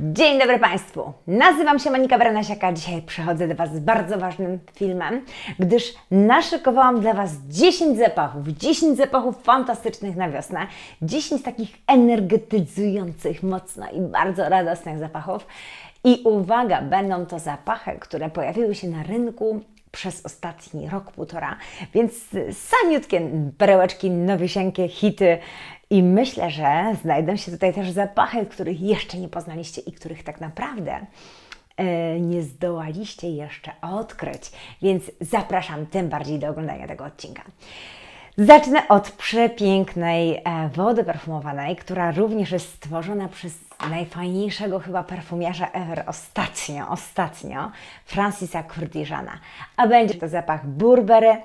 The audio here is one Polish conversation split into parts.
Dzień dobry Państwu! Nazywam się Monika Branasiaka. Dzisiaj przychodzę do Was z bardzo ważnym filmem, gdyż naszykowałam dla Was 10 zapachów, 10 zapachów fantastycznych na wiosnę, 10 takich energetyzujących mocno i bardzo radosnych zapachów. I uwaga, będą to zapachy, które pojawiły się na rynku przez ostatni rok, półtora, więc samiutkie perełeczki, nowisieńkie hity. I myślę, że znajdą się tutaj też zapachy, których jeszcze nie poznaliście i których tak naprawdę e, nie zdołaliście jeszcze odkryć, więc zapraszam tym bardziej do oglądania tego odcinka. Zacznę od przepięknej e, wody perfumowanej, która również jest stworzona przez najfajniejszego chyba perfumiarza ever ostatnio, ostatnio, Francisa Kurdijana. A będzie to zapach Burberry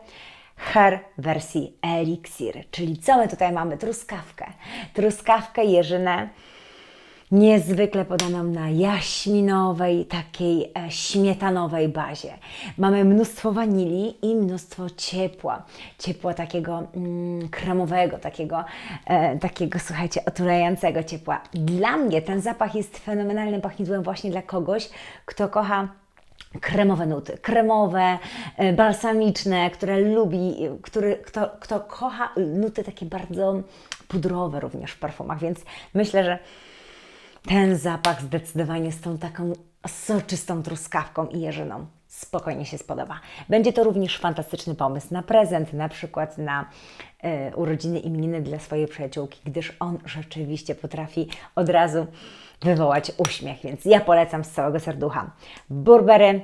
w wersji Elixir, czyli co my tutaj mamy? Truskawkę. Truskawkę, jeżynę, niezwykle podaną na jaśminowej, takiej e, śmietanowej bazie. Mamy mnóstwo wanilii i mnóstwo ciepła. Ciepła takiego mm, kremowego, takiego, e, takiego, słuchajcie, otulającego ciepła. Dla mnie ten zapach jest fenomenalnym pachnidłem właśnie dla kogoś, kto kocha kremowe nuty, kremowe, e, balsamiczne, które lubi, który, kto, kto kocha nuty takie bardzo pudrowe również w perfumach, więc myślę, że ten zapach zdecydowanie z tą taką soczystą truskawką i jeżyną spokojnie się spodoba. Będzie to również fantastyczny pomysł na prezent, na przykład na e, urodziny imieniny dla swojej przyjaciółki, gdyż on rzeczywiście potrafi od razu wywołać uśmiech, więc ja polecam z całego serducha. Burberry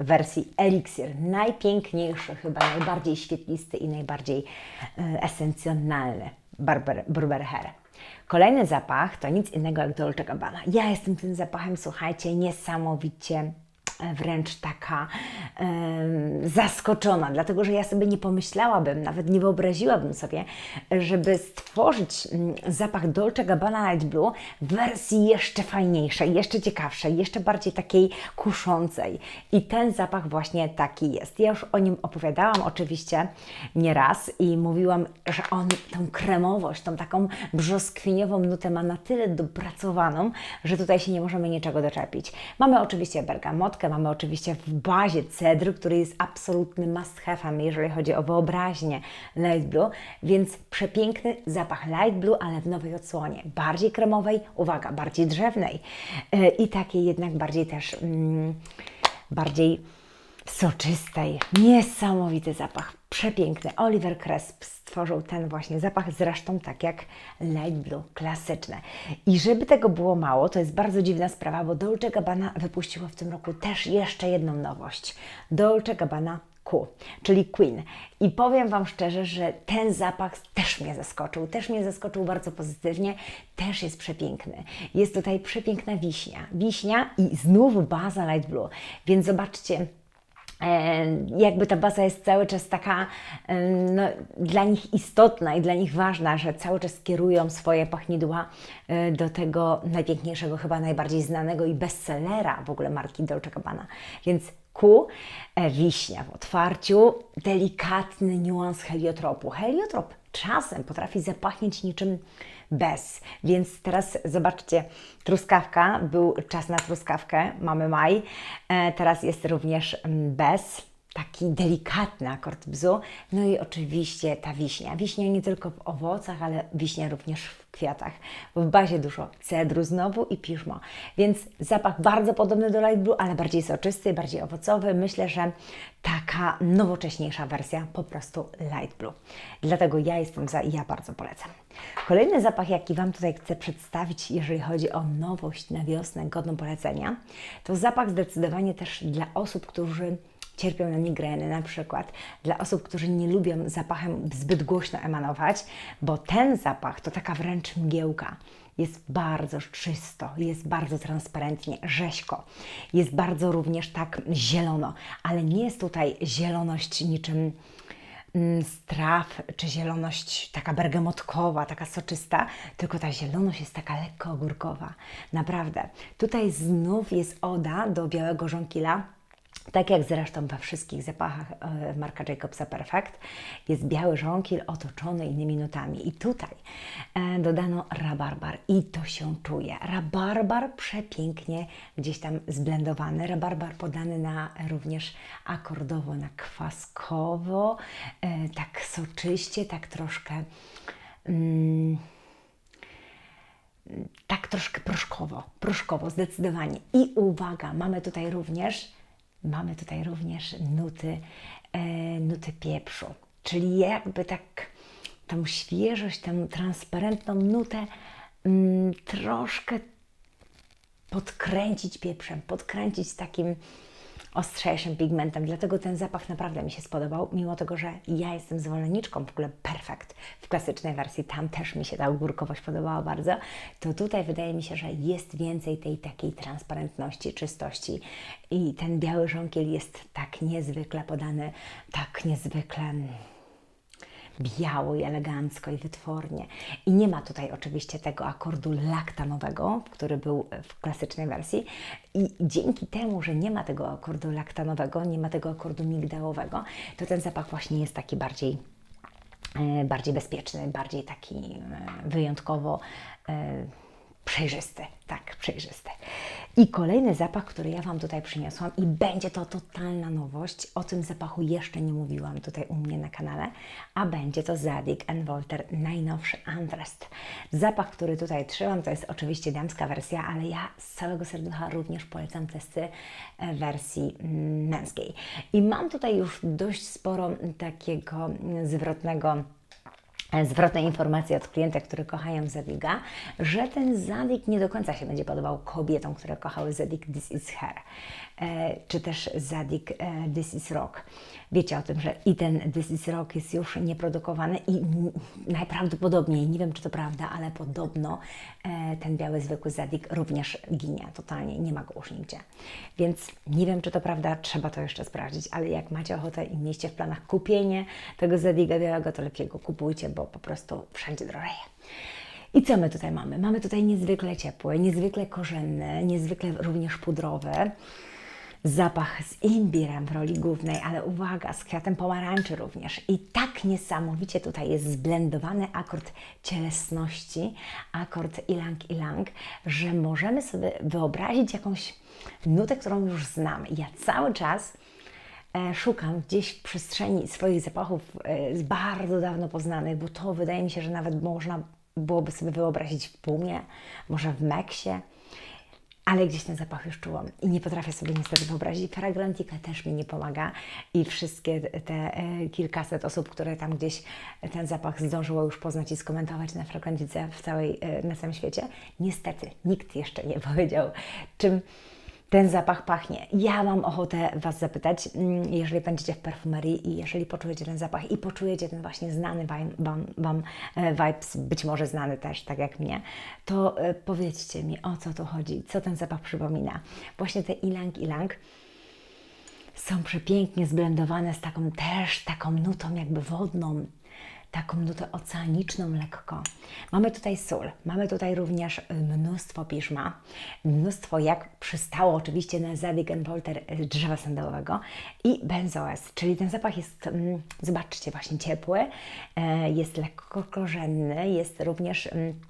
w wersji Elixir. Najpiękniejszy, chyba najbardziej świetlisty i najbardziej e, esencjonalny Burberry, Burberry Hair. Kolejny zapach to nic innego jak Dolce Gabbana. Ja jestem tym zapachem, słuchajcie, niesamowicie wręcz taka zaskoczona, dlatego że ja sobie nie pomyślałabym, nawet nie wyobraziłabym sobie, żeby stworzyć zapach Dolce Gabbana Light Blue w wersji jeszcze fajniejszej, jeszcze ciekawszej, jeszcze bardziej takiej kuszącej. I ten zapach właśnie taki jest. Ja już o nim opowiadałam oczywiście nieraz i mówiłam, że on tą kremowość, tą taką brzoskwiniową nutę ma na tyle dopracowaną, że tutaj się nie możemy niczego doczepić. Mamy oczywiście bergamotkę, mamy oczywiście w bazie cedr, który jest absolutnym must have'em, jeżeli chodzi o wyobraźnię Light Blue, więc przepiękny zapach Light Blue, ale w nowej odsłonie, bardziej kremowej, uwaga, bardziej drzewnej. Yy, i takiej jednak bardziej też, mm, bardziej soczystej, niesamowity zapach, przepiękny. Oliver Cresp stworzył ten właśnie zapach, zresztą tak jak Light Blue, klasyczne. I żeby tego było mało, to jest bardzo dziwna sprawa, bo Dolce Gabbana wypuściło w tym roku też jeszcze jedną nowość. Dolce Gabbana Q, czyli Queen. I powiem Wam szczerze, że ten zapach też mnie zaskoczył, też mnie zaskoczył bardzo pozytywnie, też jest przepiękny. Jest tutaj przepiękna wiśnia, wiśnia i znów baza Light Blue, więc zobaczcie, jakby ta baza jest cały czas taka e, no, dla nich istotna i dla nich ważna, że cały czas kierują swoje pachnidła e, do tego najpiękniejszego, chyba najbardziej znanego i bestsellera w ogóle marki Dolce Gabbana. Więc Q, wiśnia w otwarciu, delikatny niuans heliotropu. Heliotrop czasem potrafi zapachnieć niczym bez. Więc teraz zobaczcie, truskawka, był czas na truskawkę, mamy maj, e, teraz jest również mm, bez. Taki delikatny akord bzu. No i oczywiście ta wiśnia. Wiśnia nie tylko w owocach, ale wiśnia również w kwiatach. W bazie dużo cedru znowu i piżmo. Więc zapach bardzo podobny do Light Blue, ale bardziej soczysty, bardziej owocowy. Myślę, że taka nowocześniejsza wersja po prostu Light Blue. Dlatego ja jestem za i ja bardzo polecam. Kolejny zapach, jaki Wam tutaj chcę przedstawić, jeżeli chodzi o nowość na wiosnę godną polecenia, to zapach zdecydowanie też dla osób, którzy cierpią na migreny na przykład, dla osób, którzy nie lubią zapachem zbyt głośno emanować, bo ten zapach to taka wręcz mgiełka. Jest bardzo czysto, jest bardzo transparentnie, rzeźko. Jest bardzo również tak zielono, ale nie jest tutaj zieloność niczym mm, z traw, czy zieloność taka bergamotkowa, taka soczysta, tylko ta zieloność jest taka lekko ogórkowa. Naprawdę. Tutaj znów jest oda do białego żonkila, Tak jak zresztą we wszystkich zapachach e, marka Jacobsa Perfect, jest biały żonkil otoczony innymi nutami. I tutaj e, dodano rabarbar i to się czuje. Rabarbar przepięknie gdzieś tam zblendowany. Rabarbar podany na również akordowo, na kwaskowo, e, tak soczyście, tak troszkę. Mm, tak troszkę proszkowo, proszkowo, zdecydowanie. I uwaga, mamy tutaj również, mamy tutaj również nuty, e, nuty pieprzu, czyli jakby tak tą świeżość, tę transparentną nutę mm, troszkę podkręcić pieprzem, podkręcić takim ostrzejszym pigmentem. Dlatego ten zapach naprawdę mi się spodobał, mimo tego, że ja jestem zwolenniczką w ogóle Perfect w klasycznej wersji. Tam też mi się ta ogórkowość podobała bardzo. To tutaj wydaje mi się, że jest więcej tej takiej transparentności, czystości i ten biały żonkiel jest tak niezwykle podany, tak niezwykle biało i elegancko i wytwornie. I nie ma tutaj oczywiście tego akordu laktanowego, który był w klasycznej wersji. I dzięki temu, że nie ma tego akordu laktanowego, nie ma tego akordu migdałowego, to ten zapach właśnie jest taki bardziej e, bardziej bezpieczny, bardziej taki e, wyjątkowo e, przejrzysty, tak, przejrzysty. I kolejny zapach, który ja Wam tutaj przyniosłam i będzie to totalna nowość, o tym zapachu jeszcze nie mówiłam tutaj u mnie na kanale, a będzie to Zadig Wolter najnowszy Antrest. Zapach, który tutaj trzymam, to jest oczywiście damska wersja, ale ja z całego serducha również polecam testy e, wersji mm, męskiej. I mam tutaj już dość sporo takiego mm, zwrotnego zwrotne informacje od klienta, które kochają Zadiga, że ten Zadig nie do końca się będzie podobał kobietom, które kochały Zadig This Is Her, e, czy też Zadig e, This Is Rock. Wiecie o tym, że i ten This Is Rock jest już nieprodukowany i najprawdopodobniej, nie wiem czy to prawda, ale podobno e, ten biały zwykły Zadig również ginie totalnie, nie ma go już nigdzie. Więc nie wiem czy to prawda, trzeba to jeszcze sprawdzić, ale jak macie ochotę i mieście w planach kupienie tego Zadiga białego, to lepiej go kupujcie, bo po prostu wszędzie drożeje. I co my tutaj mamy? Mamy tutaj niezwykle ciepłe, niezwykle korzenne, niezwykle również pudrowe. Zapach z imbirem w roli głównej, ale uwaga, z kwiatem pomarańczy również. I tak niesamowicie tutaj jest zblendowany akord cielesności, akord ilang-ilang, że możemy sobie wyobrazić jakąś nutę, którą już znamy. Ja cały czas E, szukam gdzieś w przestrzeni swoich zapachów e, z bardzo dawno poznanych, bo to wydaje mi się, że nawet można byłoby sobie wyobrazić w Pumie, może w Meksie, ale gdzieś ten zapach już czułam i nie potrafię sobie niestety wyobrazić. Fragrantika też mi nie pomaga i wszystkie te e, kilkaset osób, które tam gdzieś ten zapach zdążyło już poznać i skomentować na Fragrantice w całej, na całym świecie, niestety nikt jeszcze nie powiedział, czym ten zapach pachnie. Ja mam ochotę Was zapytać, mm, jeżeli będziecie w perfumerii i jeżeli poczujecie ten zapach i poczujecie ten właśnie znany Wam, wam, e, vibes, być może znany też, tak jak mnie, to e, powiedzcie mi, o co tu chodzi, co ten zapach przypomina. Właśnie te ilang ilang są przepięknie zblendowane z taką też taką nutą jakby wodną, taką nutę oceaniczną lekko. Mamy tutaj sól, mamy tutaj również y, mnóstwo piżma, mnóstwo, jak przystało oczywiście na Wolter y, drzewa sandałowego i benzoes, czyli ten zapach jest, mm, zobaczcie, właśnie ciepły, e, jest lekko korzenny, jest również mm,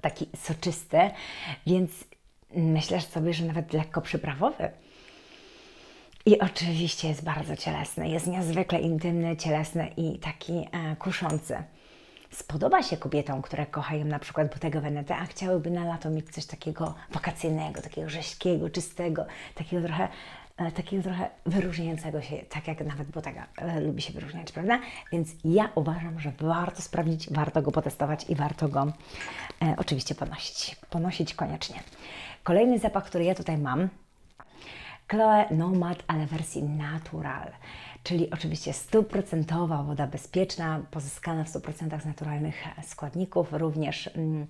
taki soczysty, więc myślę sobie, że nawet lekko przyprawowy. I oczywiście jest bardzo cielesny, jest niezwykle intymny, cielesny i taki e, kuszący. Spodoba się kobietom, które kochają na przykład Bottega Veneta, a chciałyby na lato mieć coś takiego wakacyjnego, takiego rzeźkiego, czystego, takiego trochę, e, takiego trochę wyróżniającego się, tak jak nawet Bottega e, lubi się wyróżniać, prawda? Więc ja uważam, że warto sprawdzić, warto go potestować i warto go e, oczywiście ponosić. Ponosić koniecznie. Kolejny zapach, który ja tutaj mam, Chloe Nomad, ale wersji natural, czyli oczywiście stuprocentowa woda bezpieczna, pozyskana w 100% z naturalnych składników, również mm,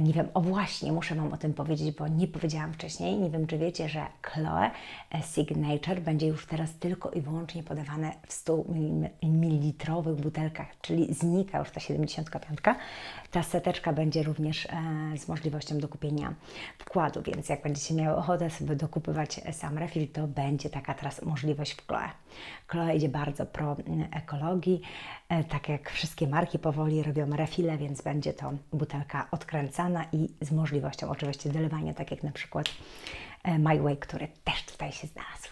Nie wiem, o właśnie, muszę Wam o tym powiedzieć, bo nie powiedziałam wcześniej. Nie wiem, czy wiecie, że Chloe e, Signature będzie już teraz tylko i wyłącznie podawane w 100 ml butelkach, czyli znika już ta 75. Ta seteczka będzie również e, z możliwością dokupienia wkładu, więc jak będziecie miały ochotę sobie dokupywać sam refill, to będzie taka teraz możliwość w Chloe. Chloe idzie bardzo pro ekologii, e, tak jak wszystkie marki powoli robią refile, więc będzie to butelka odkręcana i z możliwością oczywiście dolewania, tak jak na przykład My Way, który też tutaj się znalazł.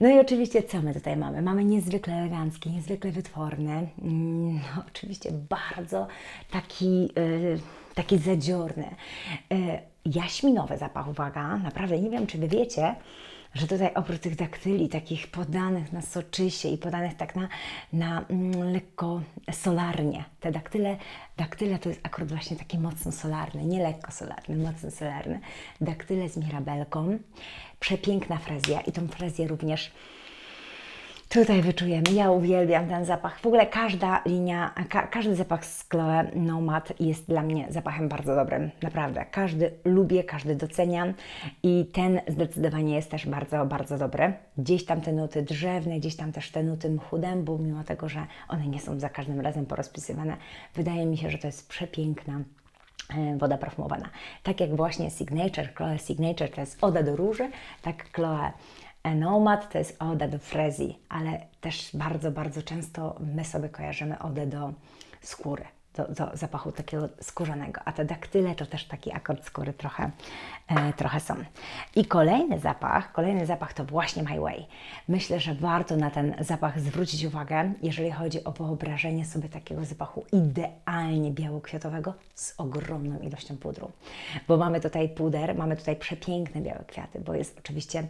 No i oczywiście co my tutaj mamy? Mamy niezwykle elegancki, niezwykle wytworny, mm, no, oczywiście bardzo taki, y, taki zadziorny, y, jaśminowy zapach, uwaga, naprawdę nie wiem, czy Wy wiecie, że tutaj oprócz tych daktyli, takich podanych na soczysie i podanych tak na, na mm, lekko solarnie, te daktyle, daktyle to jest akurat właśnie takie mocno solarne, nie lekko solarne, mocno solarne, daktyle z mirabelką, przepiękna frezja i tą frezję również Tutaj wyczujemy. Ja uwielbiam ten zapach. W ogóle każda linia, ka każdy zapach z Chloe Nomad jest dla mnie zapachem bardzo dobrym. Naprawdę. Każdy lubię, każdy doceniam i ten zdecydowanie jest też bardzo, bardzo dobry. Gdzieś tam te nuty drzewne, gdzieś tam też te nuty mchu dębu, mimo tego, że one nie są za każdym razem porozpisywane. Wydaje mi się, że to jest przepiękna e, woda perfumowana. Tak jak właśnie Signature, Chloe Signature to jest oda do róży, tak Chloe Nomad to jest oda do frezji, ale też bardzo, bardzo często my sobie kojarzymy odę do skóry, do, do zapachu takiego skórzanego, a te daktyle to też taki akord skóry trochę, e, trochę są. I kolejny zapach, kolejny zapach to właśnie My Way. Myślę, że warto na ten zapach zwrócić uwagę, jeżeli chodzi o wyobrażenie sobie takiego zapachu idealnie białokwiatowego z ogromną ilością pudru. Bo mamy tutaj puder, mamy tutaj przepiękne białe kwiaty, bo jest oczywiście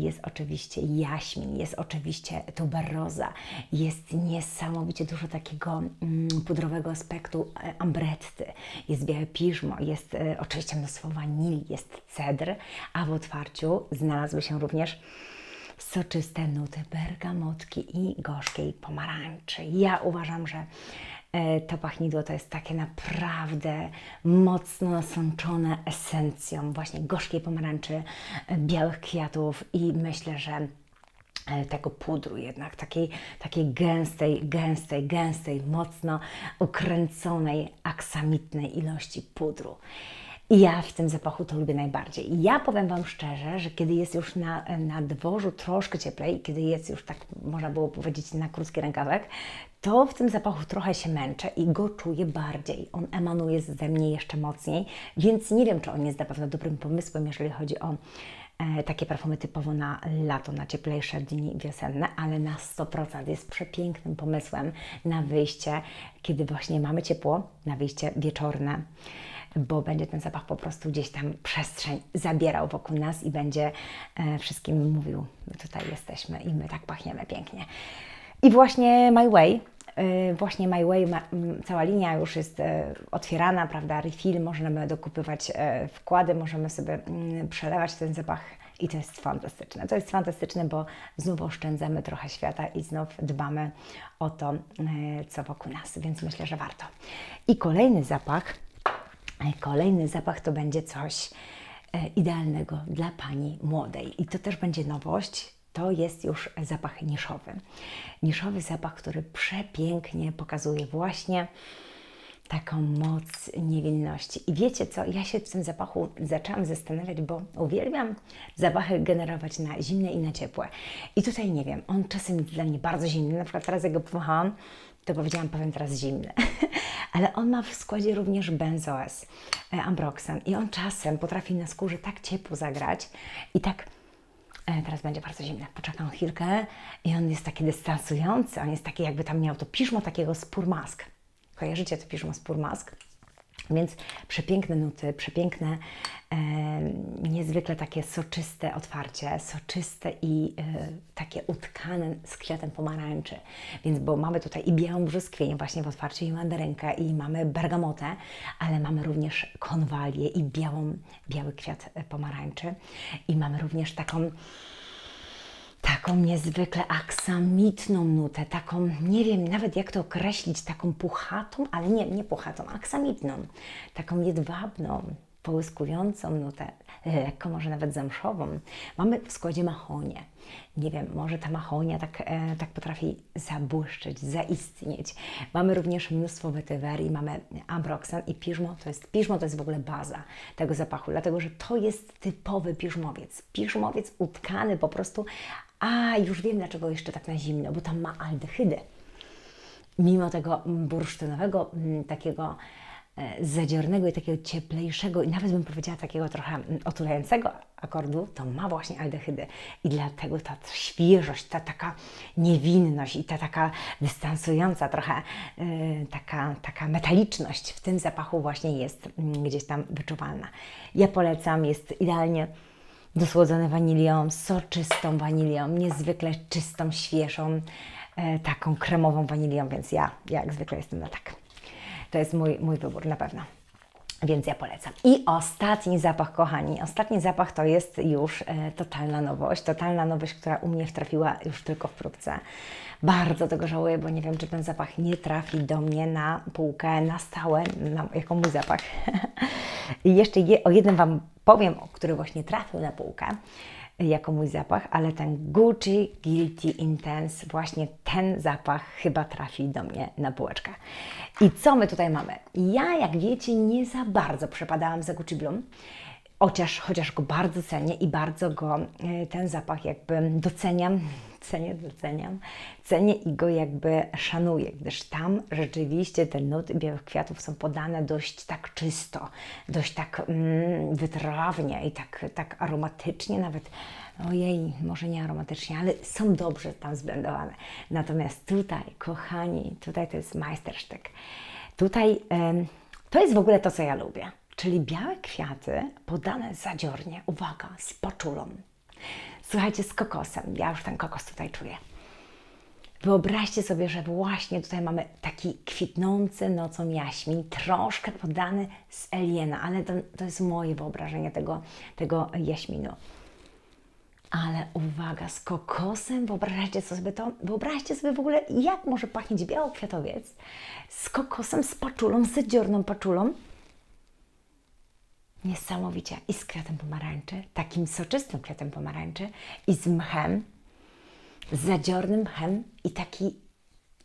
jest oczywiście jaśmin, jest oczywiście tuberoza, jest niesamowicie dużo takiego mm, pudrowego aspektu e, ambretty, jest białe piżmo, jest e, oczywiście mnóstwo wanilii, jest cedr, a w otwarciu znalazły się również soczyste nuty bergamotki i gorzkiej pomarańczy. Ja uważam, że E, to pachnidło to jest takie naprawdę mocno nasączone esencją właśnie gorzkiej pomarańczy, e, białych kwiatów i myślę, że e, tego pudru jednak, takiej, takiej gęstej, gęstej, gęstej, mocno ukręconej, aksamitnej ilości pudru. I ja w tym zapachu to lubię najbardziej. I ja powiem Wam szczerze, że kiedy jest już na, na dworzu troszkę cieplej, kiedy jest już tak, można było powiedzieć, na krótki rękawek, to w tym zapachu trochę się męczę i go czuję bardziej. On emanuje ze mnie jeszcze mocniej, więc nie wiem, czy on jest na pewno dobrym pomysłem, jeżeli chodzi o e, takie perfumy typowo na lato, na cieplejsze dni wiosenne, ale na 100% jest przepięknym pomysłem na wyjście, kiedy właśnie mamy ciepło, na wyjście wieczorne bo będzie ten zapach po prostu gdzieś tam przestrzeń zabierał wokół nas i będzie e, wszystkim mówił, my tutaj jesteśmy i my tak pachniemy pięknie. I właśnie My Way, e, właśnie My Way, cała linia już jest e, otwierana, prawda, refill, możemy dokupywać e, wkłady, możemy sobie mm, przelewać ten zapach i to jest fantastyczne. To jest fantastyczne, bo znów oszczędzamy trochę świata i znów dbamy o to, co wokół nas, więc myślę, że warto. I kolejny zapach, kolejny zapach to będzie coś idealnego dla Pani młodej. I to też będzie nowość. To jest już zapach niszowy. Niszowy zapach, który przepięknie pokazuje właśnie taką moc niewinności. I wiecie co, ja się w tym zapachu zaczęłam zastanawiać, bo uwielbiam zapachy generować na zimne i na ciepłe. I tutaj nie wiem, on czasem dla mnie bardzo zimny, na przykład teraz jak go powąchałam, to powiedziałam, powiem teraz zimny. Ale on ma w składzie również benzoes, ambroxan i on czasem potrafi na skórze tak ciepło zagrać i tak Teraz będzie bardzo zimne. Poczekam chwilkę i on jest taki dystansujący. On jest taki, jakby tam miał to piżmo takiego spór mask. Kojarzycie to piżmo spór mask? Więc przepiękne nuty, przepiękne, e, niezwykle takie soczyste otwarcie, soczyste i e, takie utkane z kwiatem pomarańczy. Więc, bo mamy tutaj i białą brzoskwinię właśnie w otwarciu, i mandarynkę, i mamy bergamotę, ale mamy również konwalię i białą, biały kwiat e, pomarańczy. I mamy również taką taką niezwykle aksamitną nutę, taką, nie wiem nawet jak to określić, taką puchatą, ale nie, nie puchatą, aksamitną, taką jedwabną, połyskującą nutę, lekko może nawet zamszową. Mamy w składzie mahonię. Nie wiem, może ta mahonia tak, e, tak potrafi zabłyszczeć, zaistnieć. Mamy również mnóstwo wetywerii, mamy ambroxan i piżmo. To jest, piżmo to jest w ogóle baza tego zapachu, dlatego że to jest typowy piżmowiec. Piżmowiec utkany po prostu, a już wiem dlaczego jeszcze tak na zimno, bo tam ma aldehydy mimo tego bursztynowego, mm, takiego e, zadziornego i takiego cieplejszego i nawet bym powiedziała takiego trochę mm, otulającego akordu, to ma właśnie aldehydy. I dlatego ta świeżość, ta taka niewinność i ta taka dystansująca trochę e, taka, taka metaliczność w tym zapachu właśnie jest mm, gdzieś tam wyczuwalna. Ja polecam, jest idealnie dosłodzony wanilią, soczystą wanilią, niezwykle czystą, świeżą, e, taką kremową wanilią, więc ja, ja jak zwykle jestem na tak. To jest mój, mój wybór na pewno. Więc ja polecam. I ostatni zapach, kochani. Ostatni zapach to jest już e, totalna nowość. Totalna nowość, która u mnie wtrafiła już tylko w próbce. Bardzo tego żałuję, bo nie wiem, czy ten zapach nie trafi do mnie na półkę na stałe, na, jako mój zapach. I jeszcze je, o jednym Wam powiem, który właśnie trafił na półkę jako mój zapach, ale ten Gucci Guilty Intense, właśnie ten zapach chyba trafi do mnie na półeczkę. I co my tutaj mamy? Ja, jak wiecie, nie za bardzo przepadałam za Gucci Bloom, chociaż, chociaż go bardzo cenię i bardzo go, e, ten zapach jakby doceniam, cenię, doceniam, cenię i go jakby szanuję, gdyż tam rzeczywiście te nuty białych kwiatów są podane dość tak czysto, dość tak mm, wytrawnie i tak, tak aromatycznie, nawet ojej, może nie aromatycznie, ale są dobrze tam zblendowane. Natomiast tutaj, kochani, tutaj to jest majstersztyk. Tutaj em, to jest w ogóle to, co ja lubię. Czyli białe kwiaty podane zadziornie, uwaga, z paczulą. Słuchajcie, z kokosem. Ja już ten kokos tutaj czuję. Wyobraźcie sobie, że właśnie tutaj mamy taki kwitnący nocą jaśmin, troszkę podany z Eliena, ale to, to jest moje wyobrażenie tego, tego jaśminu. Ale uwaga, z kokosem, wyobraźcie sobie to, wyobraźcie sobie w ogóle, jak może pachnieć biały kwiatowiec z kokosem, z paczulą, z zadziorną paczulą. Niesamowicie. I z kwiatem pomarańczy, takim soczystym kwiatem pomarańczy i z mchem, z zadziornym mchem i taki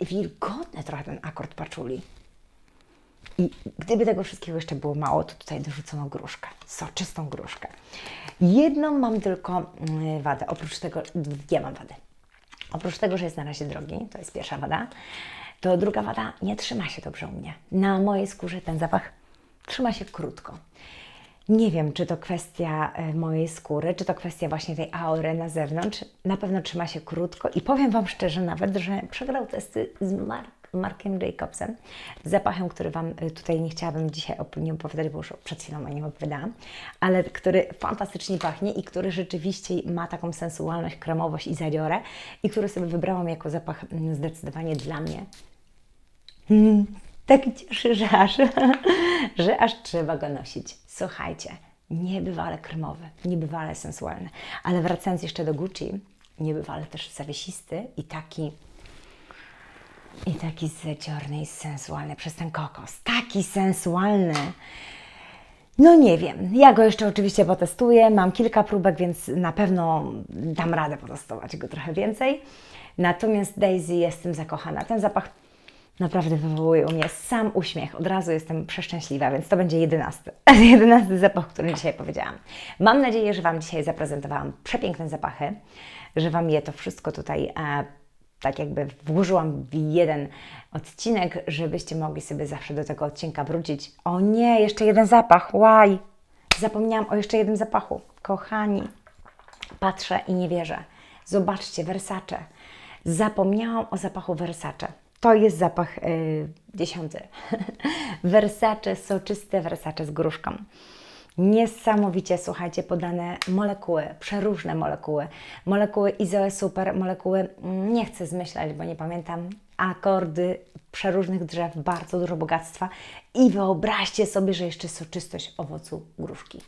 wilgotny trochę ten akord paczuli. I gdyby tego wszystkiego jeszcze było mało, to tutaj dorzucono gruszkę, soczystą gruszkę. Jedną mam tylko mm, wadę, oprócz tego, dwie mam wady. Oprócz tego, że jest na razie drogi, to jest pierwsza wada, to druga wada nie trzyma się dobrze u mnie. Na mojej skórze ten zapach trzyma się krótko. Nie wiem, czy to kwestia e, mojej skóry, czy to kwestia właśnie tej aury na zewnątrz. Na pewno trzyma się krótko i powiem Wam szczerze nawet, że przegrał testy z Mark, Markiem Jacobsem, zapachem, który Wam e, tutaj nie chciałabym dzisiaj o nim opowiadać, bo już przed chwilą o nim opowiadałam, ale który fantastycznie pachnie i który rzeczywiście ma taką sensualność, kremowość i zadziorę i który sobie wybrałam jako zapach mm, zdecydowanie dla mnie Mm, tak cieszy, że aż, że aż trzeba go nosić. Słuchajcie, niebywale kremowy, niebywale sensualny. Ale wracając jeszcze do Gucci, niebywale też zawiesisty i taki i taki zadziorny i sensualny przez ten kokos. Taki sensualny. No nie wiem, ja go jeszcze oczywiście potestuję, mam kilka próbek, więc na pewno dam radę potestować go trochę więcej. Natomiast Daisy jestem zakochana. Ten zapach naprawdę wywołuje u mnie sam uśmiech. Od razu jestem przeszczęśliwa, więc to będzie jedenasty. jedenasty zapach, który dzisiaj powiedziałam. Mam nadzieję, że Wam dzisiaj zaprezentowałam przepiękne zapachy, że Wam je to wszystko tutaj e, tak jakby włożyłam w jeden odcinek, żebyście mogli sobie zawsze do tego odcinka wrócić. O nie, jeszcze jeden zapach, łaj! Zapomniałam o jeszcze jednym zapachu. Kochani, patrzę i nie wierzę. Zobaczcie, Versace. Zapomniałam o zapachu Versace. To jest zapach y, dziesiąty. Versace, soczyste Versace z gruszką. Niesamowicie, słuchajcie, podane molekuły, przeróżne molekuły. Molekuły Izoe Super, molekuły, mm, nie chcę zmyślać, bo nie pamiętam, akordy przeróżnych drzew, bardzo dużo bogactwa. I wyobraźcie sobie, że jeszcze soczystość owocu gruszki.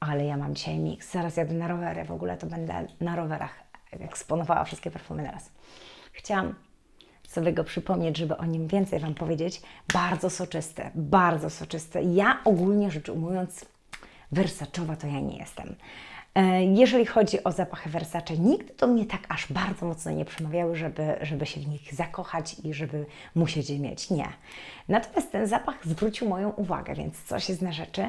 Ale ja mam dzisiaj miks, zaraz jadę na rowery, w ogóle to będę na rowerach eksponowała wszystkie perfumy naraz. Chciałam sobie go przypomnieć, żeby o nim więcej Wam powiedzieć. Bardzo soczysty, bardzo soczysty. Ja ogólnie rzecz ujmując, wersaczowa to ja nie jestem. E, Jeżeli chodzi o zapachy Versace, nigdy do mnie tak aż bardzo mocno nie przemawiały, żeby, żeby się w nich zakochać i żeby musieć je mieć. Nie. Natomiast ten zapach zwrócił moją uwagę, więc coś jest na rzeczy.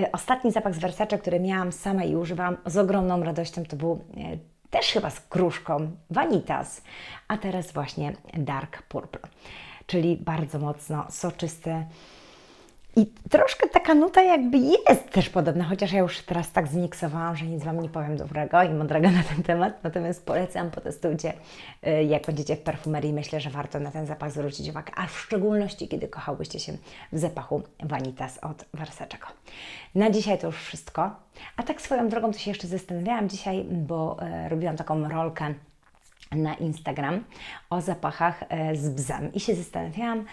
E, Ostatni zapach z Versace, który miałam sama i używam z ogromną radością, to był e, też chyba z kruszką Vanitas, a teraz właśnie Dark Purple, czyli bardzo mocno soczysty. I troszkę taka nuta jakby jest też podobna, chociaż ja już teraz tak zmiksowałam, że nic Wam nie powiem dobrego i mądrego na ten temat, natomiast polecam, potestujcie, y, jak będziecie w perfumerii. Myślę, że warto na ten zapach zwrócić uwagę, a w szczególności, kiedy kochałyście się w zapachu Vanitas od Versacego. Na dzisiaj to już wszystko, a tak swoją drogą to się jeszcze zastanawiałam dzisiaj, bo e, robiłam taką rolkę na Instagram o zapachach e, z bzem i się zastanawiałam,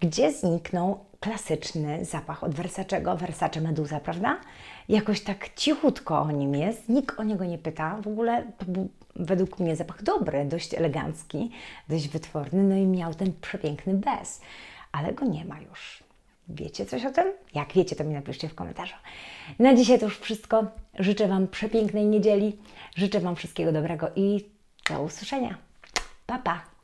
gdzie zniknął klasyczny zapach od Versacego, Versace Medusa, prawda? Jakoś tak cichutko o nim jest, nikt o niego nie pyta. W ogóle to był według mnie zapach dobry, dość elegancki, dość wytworny, no i miał ten przepiękny bez, ale go nie ma już. Wiecie coś o tym? Jak wiecie, to mi napiszcie w komentarzu. Na dzisiaj to już wszystko. Życzę Wam przepięknej niedzieli. Życzę Wam wszystkiego dobrego i do usłyszenia. Pa, pa!